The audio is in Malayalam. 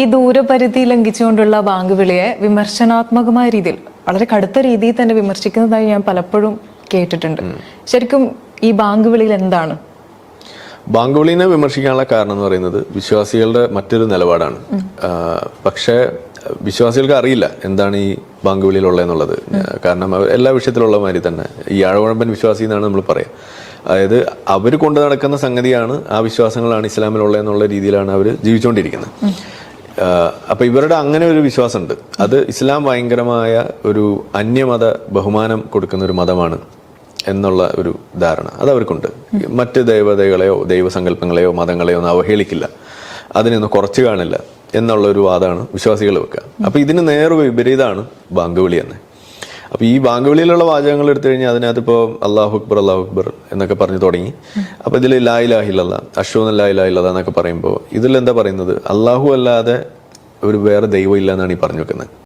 ഈ ദൂരപരിധി ലംഘിച്ചുകൊണ്ടുള്ള ബാങ്ക് വിളിയെ വിമർശനാത്മകമായ രീതിയിൽ വളരെ കടുത്ത രീതിയിൽ തന്നെ വിമർശിക്കുന്നതായി ഞാൻ പലപ്പോഴും കേട്ടിട്ടുണ്ട്. ശരിക്കും ഈ ബാങ്ക് വിളിയിൽ എന്താണ്? ബാങ്ക് വിളിനെ വിമർശിക്കാനുള്ള കാരണം എന്ന് പറയുന്നത് വിശ്വാസികളുടെ മറ്റൊരു നിലപാടാണ്. പക്ഷേ വിശ്വാസികൾക്ക് അറിയില്ല എന്താണ് ഈ ബാങ്ക് വിളിയിലുള്ളതെന്നുള്ളത്. കാരണം എല്ലാ വിഷയത്തിലുള്ള മാതിരി തന്നെ. ഈ ആഴവഴമ്പൻ വിശ്വാസി എന്നാണ് നമ്മൾ പറയാം. അതായത് അവർ കൊണ്ടു നടക്കുന്ന സംഗതിയാണ് ആ വിശ്വാസങ്ങളാണ് ഇസ്ലാമിലുള്ളത് എന്നുള്ള രീതിയിലാണ് അവർ ജീവിച്ചുകൊണ്ടിരിക്കുന്നത്. ആഹ് അപ്പൊ ഇവരുടെ അങ്ങനെ ഒരു വിശ്വാസമുണ്ട്. അത് ഇസ്ലാം ഭയങ്കരമായ ഒരു അന്യമത ബഹുമാനം കൊടുക്കുന്ന ഒരു മതമാണ് എന്നുള്ള ഒരു ധാരണ അത് അവർക്കുണ്ട്. മറ്റ് ദേവതകളെയോ ദൈവസങ്കല്പങ്ങളെയോ മതങ്ങളെയോ ഒന്നും അവഹേളിക്കില്ല. അതിനൊന്നും കുറച്ച് കാണില്ല എന്നുള്ള ഒരു വാദമാണ് വിശ്വാസികൾ വെക്കുക. അപ്പൊ ഇതിന് നേർ വിപരീതമാണ് ബാങ്ക് വിളി തന്നെ അപ്പൊ ഈ ബാങ്കുകളിലുള്ള വാചകങ്ങൾ എടുത്തു കഴിഞ്ഞാൽ അതിനകത്ത് ഇപ്പോൾ അള്ളാഹു അക്ബർ അള്ളാഹു അക്ബർ എന്നൊക്കെ പറഞ്ഞു തുടങ്ങി. അപ്പോൾ ഇതിൽ ലാ ഇലാഹില്ല അഷൂൻ ലാ ഇലാഹില്ല എന്നൊക്കെ പറയുമ്പോൾ ഇതിൽ എന്താ പറയുന്നത്? അള്ളാഹു അല്ലാതെ ഒരു വേറെ ദൈവം ഇല്ല എന്നാണ് ഈ പറഞ്ഞു വെക്കുന്നത്.